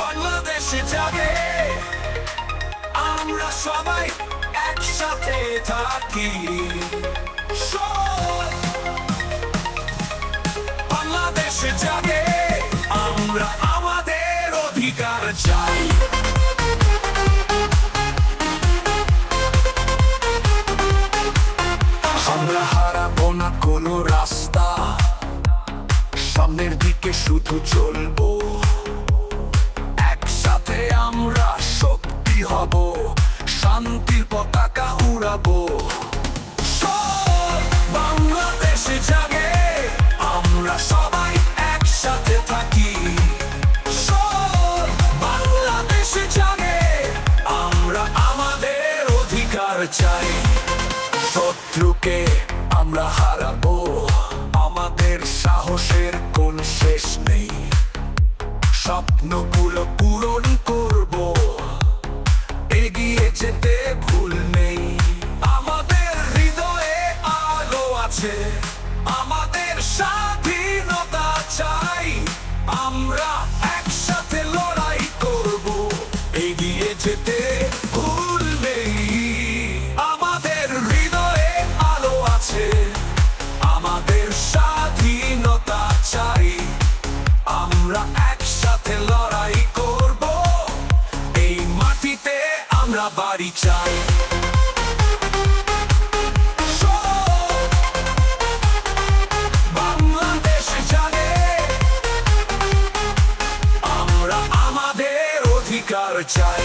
বাংলাদেশে জাগে আমরা সবাই একসাথে বাংলাদেশে জাগে আমরা আমাদের অধিকার চাই। আমরা হারাবো না কোনো রাস্তা। সামনের দিকে শুধু চলবো। একসাথে আমরা শক্তি হব, শান্তির পতাকা উড়াবো। বাংলাদেশে আমরা সবাই একসাথে থাকি। আমরা আমাদের অধিকার চাই। শত্রুকে আমরা হারাবো। সাহসের কোন শেষ নেই। স্বপ্নগুলো পূরণ করব। এগিয়ে যেতে ভুল নেই। আমাদের হৃদয়ে আলো আছে। আমাদের স্বাধীনতা চাই। আমরা একসাথে লড়াই করব। এগিয়ে যেতে একসাথে লড়াই করব। এই মাটিতে আমরা বাড়ি চাই। আমরা আমাদের অধিকার চাই।